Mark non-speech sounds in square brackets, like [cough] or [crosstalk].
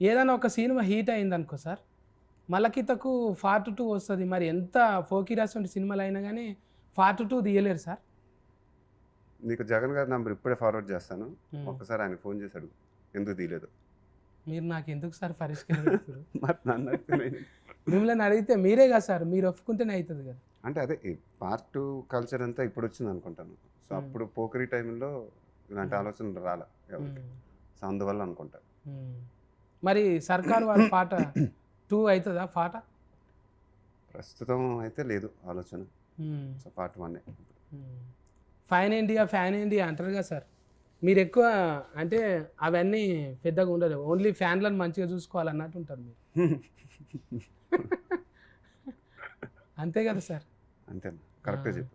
ఏదైనా ఒక cinema heat అయింది అనుకో సార్ మలకితకు ఫార్ట్ టూ వస్తుంది. మరి ఎంత ఫోకిరాస్ వంటి సినిమాలు అయినా కానీ ఫార్ట్ టూ తీయలేరు సార్. నీకు జగన్ గారి నంబర్ ఇప్పుడే ఫార్వర్డ్ చేస్తాను. ఉమ్. ఒక్కసారి ఆయన ఫోన్ చేశాడు ఎందుకు తీయలేదు? మీరు నాకు ఎందుకు సార్ పరిష్కరించారు [laughs] మిమ్మల్ని అడిగితే మీరే కదా సార్ మీరు ఒప్పుకుంటేనే అవుతుంది కదా. అంటే అదే పార్ట్ టూ కల్చర్ అంతా ఇప్పుడు వచ్చింది అనుకుంటాను. సో. అప్పుడు పోకరీ టైంలో ఇలాంటి ఆలోచన రాలే. సో అందువల్ల అనుకుంటా. ఉమ్. మరి సర్కార్ వారి పాట టూ అవుతుందా పాట? ప్రస్తుతం అయితే లేదు ఆలోచన. So part one. Fine India fan India అంటారు కదా సార్. మీరు ఎక్కువ అంటే అవన్నీ పెద్దగా ఉండదు ఓన్లీ ఫ్యాన్లను మంచిగా చూసుకోవాలన్నట్టు ఉంటారు మీరు. [laughs] అంతే కదా సార్. అంతే కరెక్ట్గా ఆ. చెప్పు